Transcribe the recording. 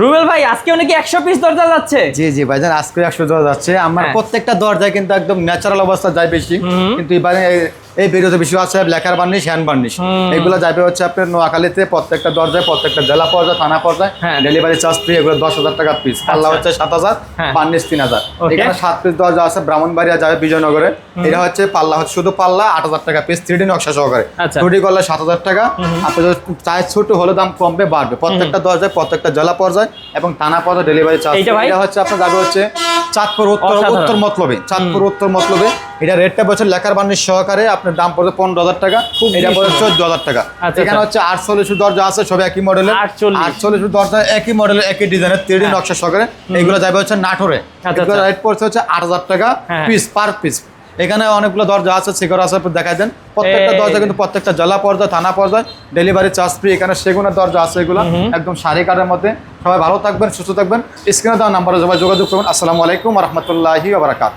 রুবেল ভাই আজকে নাকি একশো পিস দরজা যাচ্ছে? জি জি ভাইজান আজকে একশো দরজা যাচ্ছে। আমার হ্যাঁ। প্রত্যেকটা দরজা কিন্তু একদম ন্যাচারাল অবস্থা যায় বেশি। কিন্তু এবারে এই- ভিডিওতে বেশি আছে লেখার বার্নিশ হ্যান্ড বার্নিশ এগুলো যাবে হচ্ছে আপনার নোয়াখালীতে প্রত্যেকটা দরজায় প্রত্যেকটা জেলা পর্যায়ে থানা পর্যায়ে। হ্যাঁ। ডেলিভারি চার্জ ফ্রি এগুলো দশ হাজার টাকা পিস পাল্লা আচ্ছা। হচ্ছে সাত হাজার হ্যাঁ। বার্নিশ তিন হাজার। এখানে সাত পিস দরজা আছে ব্রাহ্মণবাড়িয়া যাবে বিজয়নগরে। এটা হচ্ছে পাল্লা হচ্ছে শুধু পাল্লা আট হাজার টাকা পিস থ্রি ডি নকশা সহকারে। আচ্ছা। টুডি করলে সাত হাজার টাকা। আপনি যদি চাই ছোট হলে দাম কমবে বাড়বে। প্রত্যেকটা দরজায় প্রত্যেকটা জেলা পর্যায়ে এবং থানা পর্যায়ে ডেলিভারি চার্জ এটা হচ্ছে আপনার যাবে হচ্ছে চাঁদপুর উত্তর উত্তর মতলবে। চাঁদপুর উত্তর মতলবে। এটা রেটটা বলছে লেখার বার্নিশ সহকারে আপনার দাম পড়বে পনেরো হাজার টাকা। এটা পড়বে চোদ্দ হাজার টাকা। আচ্ছা, এখানে আচ্ছা। হচ্ছে আটচল্লিশ দরজা আছে সব একই মডেলের আটচল্লিশ। দরজা একই মডেলের একই ডিজাইনের থ্রি নকশা সহকারে। এইগুলো যাবে হচ্ছে নাটোরে। হ্যাঁ। আচ্ছা, এগুলো। রেট পড়ছে হচ্ছে আট হাজার টাকা হ্যাঁ। পিস পার পিস এখানে অনেকগুলো দরজা আছে শিখর আছে দেখাই দেন। প্রত্যেকটা দরজা কিন্তু প্রত্যেকটা জেলা পর্যায়ে থানা পর্যায়ে ডেলিভারি চার্জ ফ্রি এখানে সেগুনের দরজা আছে এগুলো একদম সারি কার্ডের মধ্যে। সবাই ভালো থাকবেন সুস্থ থাকবেন। স্ক্রিনে দেওয়া নাম্বারে সবাই যোগাযোগ করবেন আসসালামু আলাইকুম রহমতুল্লাহি বারাকাত